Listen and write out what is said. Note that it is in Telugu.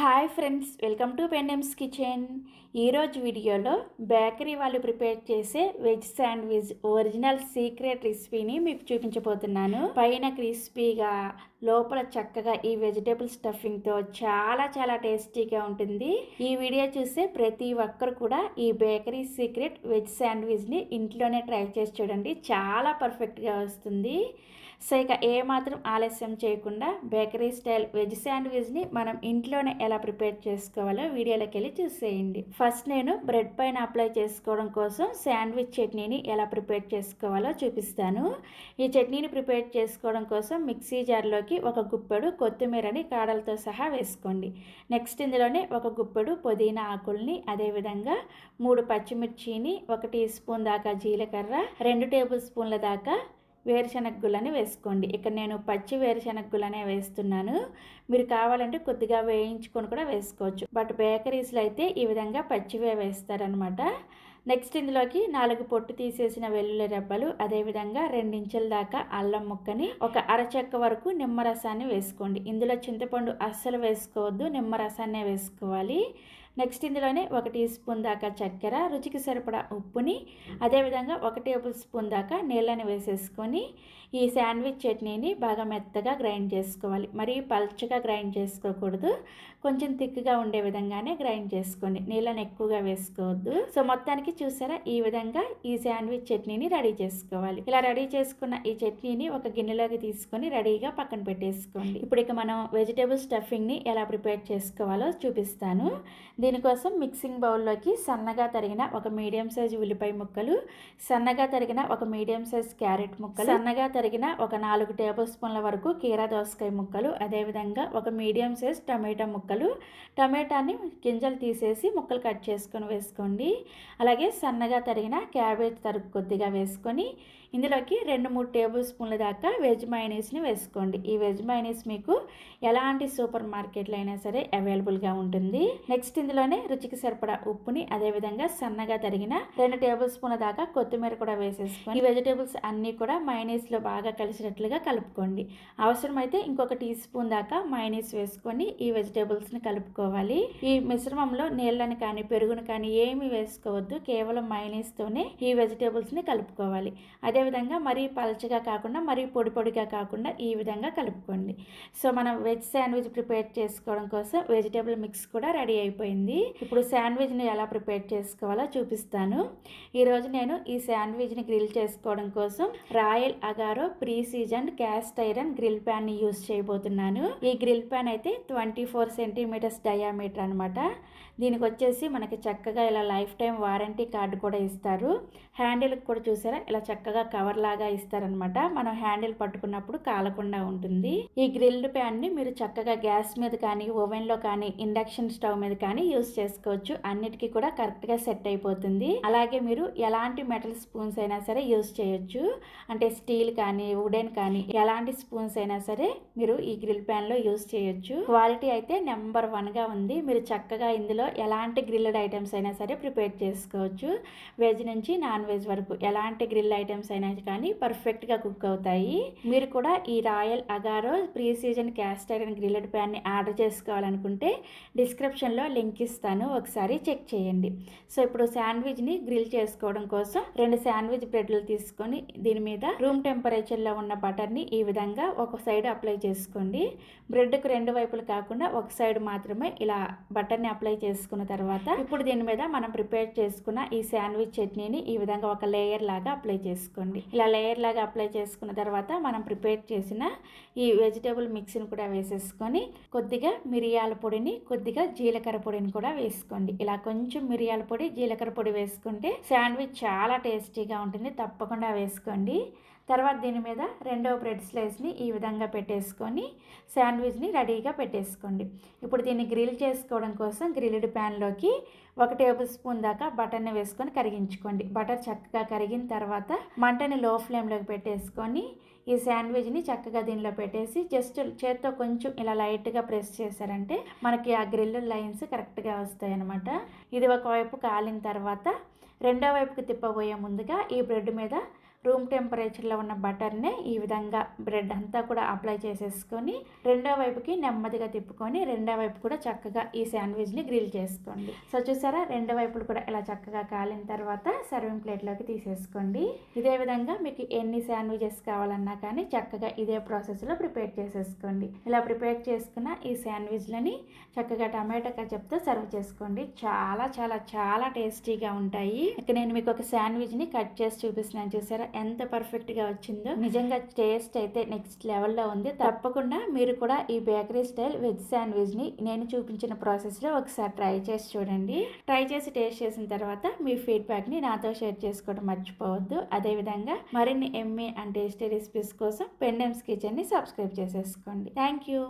Hi friends welcome to Pendem's kitchen. ఈరోజు వీడియోలో బేకరీ వాళ్ళు ప్రిపేర్ చేసే వెజ్ శాండ్విచ్ ఒరిజినల్ సీక్రెట్ రెసిపీని మీకు చూపించబోతున్నాను. పైన క్రిస్పీగా లోపల చక్కగా ఈ వెజిటేబుల్ స్టఫింగ్తో చాలా చాలా టేస్టీగా ఉంటుంది. ఈ వీడియో చూసే ప్రతి ఒక్కరు కూడా ఈ బేకరీ సీక్రెట్ వెజ్ శాండ్విచ్ని ఇంట్లోనే ట్రై చేసి చూడండి. చాలా పర్ఫెక్ట్గా వస్తుంది. సో ఇక ఏమాత్రం ఆలస్యం చేయకుండా బేకరీ స్టైల్ వెజ్ శాండ్విచ్ని మనం ఇంట్లోనే ఎలా ప్రిపేర్ చేసుకోవాలో వీడియోలోకి వెళ్ళి చూసేయండి. ఫస్ట్ నేను బ్రెడ్ పైన అప్లై చేసుకోవడం కోసం శాండ్విచ్ చట్నీని ఎలా ప్రిపేర్ చేసుకోవాలో చూపిస్తాను. ఈ చట్నీని ప్రిపేర్ చేసుకోవడం కోసం మిక్సీ జార్లోకి ఒక గుప్పెడు కొత్తిమీరని కాడలతో సహా వేసుకోండి. నెక్స్ట్ ఇందులోనే ఒక గుప్పెడు పుదీనా ఆకుల్ని అదేవిధంగా మూడు పచ్చిమిర్చిని ఒక టీ స్పూన్ దాకా జీలకర్ర రెండు టేబుల్ స్పూన్ల దాకా వేరుశనగ వేసుకోండి. ఇక్కడ నేను పచ్చి వేరుశనగ వేస్తున్నాను. మీరు కావాలంటే కొద్దిగా వేయించుకొని కూడా వేసుకోవచ్చు. బట్ బేకరీస్లో అయితే ఈ విధంగా పచ్చివే వేస్తారనమాట నెక్స్ట్ ఇందులోకి నాలుగు పొట్టు తీసేసిన వెల్లుల్లి రెబ్బలు అదేవిధంగా రెండించెల దాకా అల్లం ముక్కని ఒక అరచెక్క వరకు నిమ్మరసాన్ని వేసుకోండి. ఇందులో చింతపండు అస్సలు వేసుకోవద్దు నిమ్మరసాన్నే వేసుకోవాలి. నెక్స్ట్ ఇందులోనే ఒక టీ స్పూన్ దాకా చక్కెర రుచికి సరిపడా ఉప్పుని అదేవిధంగా ఒక టేబుల్ స్పూన్ దాకా నీళ్ళని వేసేసుకొని ఈ శాండ్విచ్ చట్నీని బాగా మెత్తగా గ్రైండ్ చేసుకోవాలి. మరీ పల్చగా గ్రైండ్ చేసుకోకూడదు. కొంచెం థిక్గా ఉండే విధంగానే గ్రైండ్ చేసుకోండి. నీళ్ళని ఎక్కువగా వేసుకోవద్దు. సో మొత్తానికి చూసారా? ఈ విధంగా ఈ శాండ్విచ్ చట్నీని రెడీ చేసుకోవాలి. ఇలా రెడీ చేసుకున్న ఈ చట్నీని ఒక గిన్నెలోకి తీసుకొని రెడీగా పక్కన పెట్టేసుకోండి. ఇప్పుడు ఇక మనం వెజిటేబుల్ స్టఫింగ్ని ఎలా ప్రిపేర్ చేసుకోవాలో చూపిస్తాను. దీనికోసం మిక్సింగ్ బౌల్లోకి సన్నగా తరిగిన ఒక మీడియం సైజ్ ఉల్లిపాయ ముక్కలు సన్నగా తరిగిన ఒక మీడియం సైజ్ క్యారెట్ ముక్కలు సన్నగా తరిగిన ఒక నాలుగు టేబుల్ స్పూన్ల వరకు కీరా దోసకాయ ముక్కలు అదేవిధంగా ఒక మీడియం సైజ్ టమాటా ముక్కలు. టమాటాని గింజలు తీసేసి ముక్కలు కట్ చేసుకొని వేసుకోండి. అలాగే సన్నగా తరిగిన క్యాబేజ్ తరుగు కొద్దిగా వేసుకొని ఇందులోకి రెండు మూడు టేబుల్ స్పూన్ల దాకా వెజ్ మైనీస్ని వేసుకోండి. ఈ వెజ్ మైనీస్ మీకు ఎలాంటి సూపర్ మార్కెట్లో అయినా సరే అవైలబుల్గా ఉంటుంది. నెక్స్ట్ ఇందులోనే రుచికి సరిపడా ఉప్పుని అదేవిధంగా సన్నగా తరిగిన రెండు టేబుల్ స్పూన్ల దాకా కొత్తిమీర కూడా వేసేసుకోండి ఈ వెజిటేబుల్స్ అన్నీ కూడా మైనీస్లో బాగా కలిసినట్లుగా కలుపుకోండి. అవసరమైతే ఇంకొక టీ స్పూన్ దాకా మైనీస్ వేసుకొని ఈ వెజిటేబుల్స్ని కలుపుకోవాలి. ఈ మిశ్రమంలో నీళ్ళని కానీ పెరుగును కానీ ఏమి వేసుకోవద్దు. కేవలం మైనీస్తోనే ఈ వెజిటేబుల్స్ని కలుపుకోవాలి. అదే అదేవిధంగా మరీ పలచగా కాకుండా మరీ పొడి పొడిగా కాకుండా ఈ విధంగా కలుపుకోండి. సో మనం వెజ్ శాండ్విచ్ ప్రిపేర్ చేసుకోవడం కోసం వెజిటేబుల్ మిక్స్ కూడా రెడీ అయిపోయింది. ఇప్పుడు శాండ్విచ్ని ఎలా ప్రిపేర్ చేసుకోవాలో చూపిస్తాను. ఈరోజు నేను ఈ శాండ్విచ్ని గ్రిల్ చేసుకోవడం కోసం Royal Agaro pre season cast iron grill ప్యాన్ని use చేయబోతున్నాను. ఈ గ్రిల్ ప్యాన్ అయితే ట్వంటీ ఫోర్ సెంటీమీటర్స్ డయామీటర్ అనమాట దీనికి వచ్చేసి మనకి చక్కగా ఇలా లైఫ్ టైం వారంటీ కార్డు కూడా ఇస్తారు. హ్యాండిల్కి కూడా చూసారా? ఇలా చక్కగా కవర్ లాగా ఇస్తారనమాట మనం హ్యాండిల్ పట్టుకున్నప్పుడు కాలకుండా ఉంటుంది. ఈ గ్రిల్డ్ ప్యాన్ని మీరు చక్కగా గ్యాస్ మీద కానీ ఓవెన్లో కానీ ఇండక్షన్ స్టవ్ మీద కానీ యూస్ చేసుకోవచ్చు. అన్నిటికీ కూడా కరెక్ట్గా సెట్ అయిపోతుంది. అలాగే మీరు ఎలాంటి మెటల్ స్పూన్స్ అయినా సరే యూస్ చేయొచ్చు. అంటే స్టీల్ కానీ వుడెన్ కానీ ఎలాంటి స్పూన్స్ అయినా సరే మీరు ఈ గ్రిల్ ప్యాన్లో యూస్ చేయొచ్చు. క్వాలిటీ అయితే నెంబర్ వన్గా ఉంది. మీరు చక్కగా ఇందులో ఎలాంటి గ్రిల్డ్ ఐటమ్స్ అయినా సరే ప్రిపేర్ చేసుకోవచ్చు. వెజ్ నుంచి నాన్ వెజ్ వరకు ఎలాంటి గ్రిల్ ఐటమ్స్ అయినా కానీ పర్ఫెక్ట్గా కుక్ అవుతాయి. మీరు కూడా ఈ Royal Agaro pre season cast iron grilled ప్యాన్ని order చేసుకోవాలనుకుంటే డిస్క్రిప్షన్లో లింక్ ఇస్తాను. ఒకసారి చెక్ చేయండి. సో ఇప్పుడు శాండ్విచ్ని గ్రిల్ చేసుకోవడం కోసం రెండు శాండ్విచ్ బ్రెడ్లు తీసుకొని దీని మీద రూమ్ టెంపరేచర్లో ఉన్న బటర్ని ఈ విధంగా ఒక సైడ్ అప్లై చేసుకోండి. బ్రెడ్కు రెండు వైపులు కాకుండా ఒక సైడ్ మాత్రమే ఇలా బటర్ని అప్లై చేసుకున్న తర్వాత ఇప్పుడు దీని మీద మనం ప్రిపేర్ చేసుకున్న ఈ శాండ్విచ్ చట్నీని ఈ విధంగా ఒక లేయర్ లాగా అప్లై చేసుకోండి. ఇలా లేయర్ లాగా అప్లై చేసుకున్న తర్వాత మనం ప్రిపేర్ చేసిన ఈ వెజిటేబుల్ మిక్స్ని కూడా వేసేసుకొని కొద్దిగా మిరియాల పొడిని కొద్దిగా జీలకర్ర పొడిని కూడా వేసుకోండి. ఇలా కొంచెం మిరియాల పొడి జీలకర్ర పొడి వేసుకుంటే శాండ్విచ్ చాలా టేస్టీగా ఉంటుంది. తప్పకుండా వేసుకోండి. తర్వాత దీని మీద రెండవ బ్రెడ్ స్లైస్ని ఈ విధంగా పెట్టేసుకొని శాండ్విచ్ని రెడీగా పెట్టేసుకోండి. ఇప్పుడు దీన్ని గ్రిల్ చేసుకోవడం కోసం గ్రిల్డ్ ప్యాన్లోకి ఒక టేబుల్ స్పూన్ దాకా బటర్ని వేసుకొని కరిగించుకోండి. బటర్ చక్కగా కరిగిన తర్వాత మంటని లో ఫ్లేమ్లోకి పెట్టేసుకొని ఈ శాండ్విచ్ని చక్కగా దీనిలో పెట్టేసి జస్ట్ చేత్తో కొంచెం ఇలా లైట్గా ప్రెస్ చేశారంటే మనకి ఆ గ్రిల్ లైన్స్ కరెక్ట్గా వస్తాయి అనమాట ఇది ఒకవైపు కాలిన తర్వాత రెండో వైపుకి తిప్పబోయే ముందుగా ఈ బ్రెడ్ మీద రూమ్ టెంపరేచర్లో ఉన్న బటర్ని ఈ విధంగా బ్రెడ్ అంతా కూడా అప్లై చేసేసుకొని రెండో వైపుకి నెమ్మదిగా తిప్పుకొని రెండో వైపు కూడా చక్కగా ఈ శాండ్విచ్ని గ్రిల్ చేసుకోండి. సో చూసారా? రెండు వైపులు కూడా ఇలా చక్కగా కాలిన తర్వాత సర్వింగ్ ప్లేట్లోకి తీసేసుకోండి. ఇదే విధంగా మీకు ఎన్ని శాండ్విచెస్ కావాలన్నా కానీ చక్కగా ఇదే ప్రాసెస్లో ప్రిపేర్ చేసేసుకోండి. ఇలా ప్రిపేర్ చేసుకున్న ఈ శాండ్విచ్లని చక్కగా టమాటో కచప్తో సర్వ్ చేసుకోండి. చాలా చాలా చాలా టేస్టీగా ఉంటాయి. ఇక నేను మీకు ఒక శాండ్విచ్ని కట్ చేసి చూపిస్తున్నాను. చూసారా? ఎంత పర్ఫెక్ట్గా వచ్చిందో. నిజంగా టేస్ట్ అయితే నెక్స్ట్ లెవెల్లో ఉంది. తప్పకుండా మీరు కూడా ఈ బేకరీ స్టైల్ వెజ్ శాండ్విచ్ని నేను చూపించిన ప్రాసెస్లో ఒకసారి ట్రై చేసి చూడండి. ట్రై చేసి టేస్ట్ చేసిన తర్వాత మీ ఫీడ్బ్యాక్ని నాతో షేర్ చేసుకోవడం మర్చిపోవద్దు. అదేవిధంగా మరిన్ని ఎమ్మె అండ్ టేస్టీ రెసిపీస్ కోసం పెండెమ్స్ కిచెన్ని సబ్స్క్రైబ్ చేసేసుకోండి. Thank you